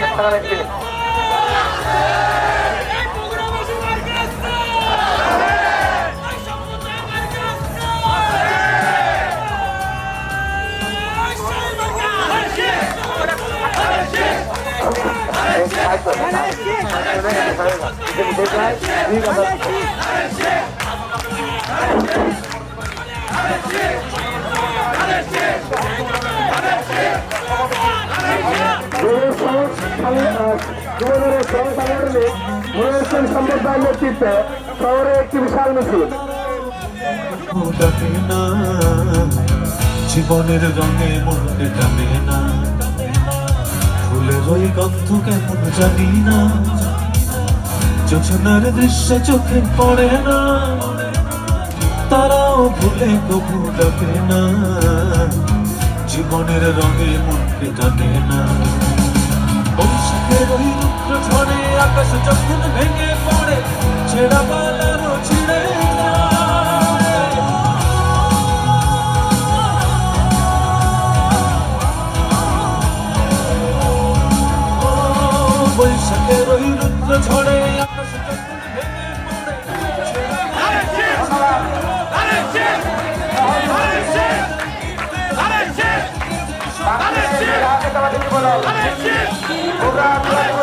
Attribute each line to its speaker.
Speaker 1: সাতাশ তিনি
Speaker 2: Thank you. জীবনের রঙে মনকে টানে না। ফুলের ওই গন্ধ কেমন জানি না। যোজনার দৃশ্য চোখে পড়ে না। তারাও ভুলে কবু ডাকে না। জীবনের রঙে মনকে টানে না। আকাশ যখন ভেঙে পড়ে ছেড়া পালানো ছিঁড়ে বৈশাখের ওই রুদ্র ঝড়ে আকাশ যখন ভেঙে পড়ে আরে আরে আরে